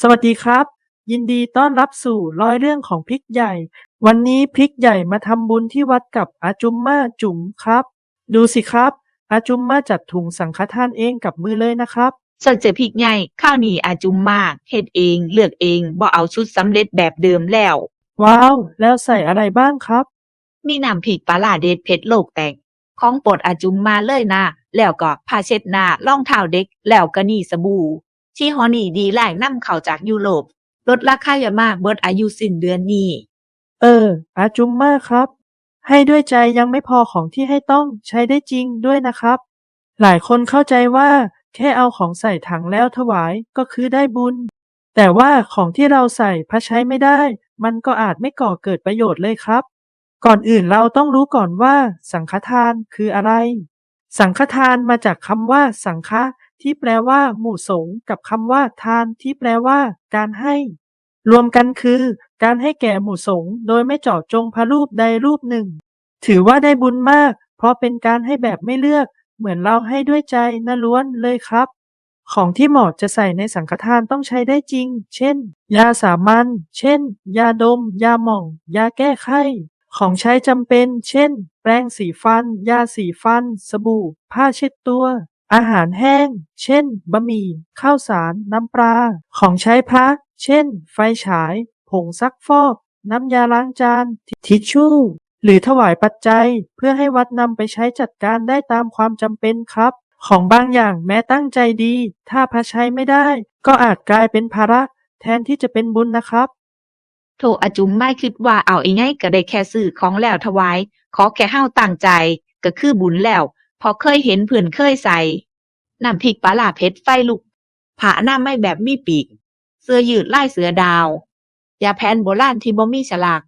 สวัสดีครับ ยินดีต้อนรับสู่ร้อยเรื่องของพริกใหญ่ วันนี้พริกใหญ่มาทำบุญที่วัดกับอาจุมมาจุ๋มครับ ดูสิครับ อาจุมมาจัดถุงสังฆทานเองกับมือเลยนะครับ ส่วนเจอพริกใหญ่ข้าวหนีอาจุมมาเฮ็ดเองเลือกเองบ่เอาชุดสำเร็จแบบเดิมแล้ว ว้าว แล้วใส่อะไรบ้างครับ มีน้ำพริกปลาร้าเด็ดเผ็ดโลกแตกของโปรดอาจุมมาเลยนะแล้วก็ผ้าเช็ดหน้ารองเท้าเด็กแล้วก็นี่สบู่ ที่ฮอนี่ดีหลายนำเข้าจากยุโรป ลดราคาอย่ามากเบิดอายุสิ้นเดือนนี้ เออ อาจุมมาครับ ให้ด้วยใจยังไม่พอของที่ให้ต้องใช้ได้จริงด้วยนะครับ หลายคนเข้าใจว่าแค่เอาของใส่ถังแล้วถวายก็คือได้บุญ แต่ว่าของที่เราใส่พระใช้ไม่ได้ มันก็อาจไม่ก่อเกิดประโยชน์เลยครับ ก่อนอื่นเราต้องรู้ก่อนว่า สังฆทานคืออะไร สังฆทานมาจากคำว่า สังฆะ ที่แปลว่า หมู่สงฆ์กับคำว่า ทาน ที่แปลว่า การให้ รวมกันคือ การให้แก่หมู่สงฆ์โดยไม่เจาะจงพระรูปใดรูปหนึ่ง ถือว่าได้บุญมาก เพราะเป็นการให้แบบไม่เลือก เหมือนเราให้ด้วยใจนะล้วนเลยครับ ของที่เหมาะจะใส่ในสังฆทานต้องใช้ได้จริง เช่น ยาสามัญเช่น ยาดม ยาหม่อง ยาแก้ไข้ของใช้จำเป็น เช่น แปรงสีฟัน ยาสีฟัน สบู่ ผ้าเช็ดตัว อาหารแห้ง เช่น บะหมี่ ข้าวสาร น้ำปลา ของใช้พระ เช่น ไฟฉาย ผงซักฟอก น้ำยาล้างจาน ทิชชู่ หรือถวายปัจจัย เพื่อให้วัดนำไปใช้จัดการได้ตามความจำเป็นครับ ของบางอย่างแม้ตั้งใจดี ถ้าพระใช้ไม่ได้ ก็อาจกลายเป็นภาระ แทนที่จะเป็นบุญนะครับโทอาจุมไม่คิดว่าเอาอีไงก็ได้แค่ซื้อของแล้วถวาย ขอแค่เฮาวตั้งใจ ก็คือบุญแล้ว พอเคยเห็นเพื่นเคยใส่น้ำพริกปลาร้าเผ็ดไฟลุกผ้าหน้าไม่แบบมีปีก เสื้อยืดลายเสือดาว ยาแผนโบราณที่บ่มีฉลาก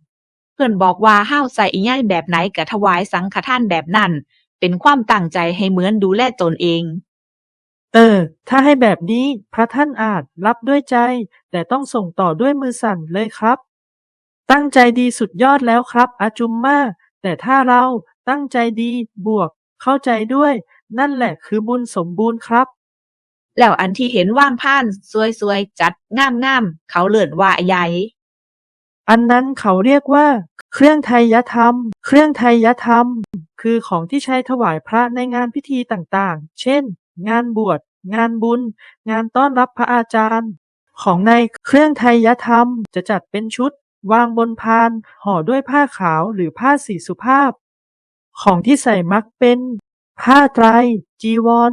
เพื่อนบอกว่าเฮาวใส่อีไงแบบไหนก็ถวายสังฆทานแบบนั้น เป็นความตั้งใจให้เหมือนดูแลตนเอง เออ ถ้าให้แบบนี้พระท่านอาจรับด้วยใจ แต่ต้องส่งต่อด้วยมือสั่นเลยครับ ตั้งใจดีสุดยอดแล้วครับ อาจุมมาแต่ถ้าเราตั้งใจดีบวก เข้าใจด้วย นั่นแหละคือบุญสมบูรณ์ครับ แล้วอันที่เห็นว่างผ่านสวยๆ จัดงามๆเขาเลื่อนว่าใหญ่อันนั้นเขาเรียกว่า เครื่องไทยธรรม เครื่องไทยธรรม คือของที่ใช้ถวายพระในงานพิธีต่างๆ เช่น งานบวช งานบุญ งานต้อนรับพระอาจารย์ ของในเครื่องไทยธรรมจะจัดเป็นชุด วางบนพานห่อด้วยผ้าขาวหรือผ้าสีสุภาพ ของที่ใส่มักเป็น ผ้าไตร จีวร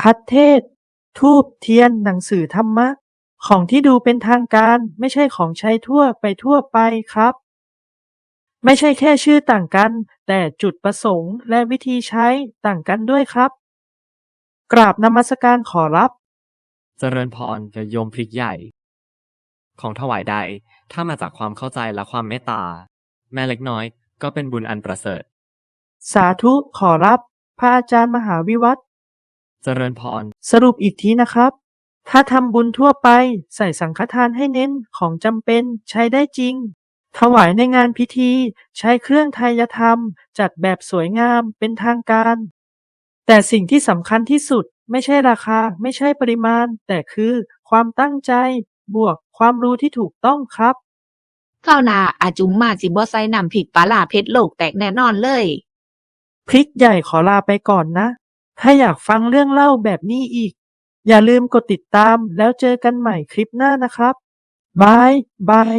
พัดเทศ ทูบเทียน หนังสือธรรมะ ของที่ดูเป็นทางการไม่ใช่ของใช้ทั่วไปทั่วไปครับ ไม่ใช่แค่ชื่อต่างกัน แต่จุดประสงค์และวิธีใช้ต่างกันด้วยครับ กราบนมัสการขอรับ เจริญพรกับโยมพริกใหญ่ ของถวายใด ถ้ามาจากความเข้าใจและความเมตตา แม่เล็กน้อยก็เป็นบุญอันประเสริฐ สาธุขอรับ พระอาจารย์มหาวิวัฒน์เจริญพร สรุปอีกทีนะครับ ถ้าทำบุญทั่วไปใส่สังฆทานให้เน้นของจำเป็นใช้ได้จริง ถวายในงานพิธี ใช้เครื่องไทยธรรม จัดแบบสวยงามเป็นทางการ แต่สิ่งที่สำคัญที่สุดไม่ใช่ราคาไม่ใช่ปริมาณ แต่คือความตั้งใจ บวกความรู้ที่ถูกต้องครับข้าวหนาอาจุมมาสิบ่ใส่น้ำพริกปลาร้าเผ็ดโลกแตกแน่นอนเลย พริกใหญ่ขอลาไปก่อนนะ ถ้าอยากฟังเรื่องเล่าแบบนี้อีก อย่าลืมกดติดตามแล้วเจอกันใหม่คลิปหน้านะครับบายบาย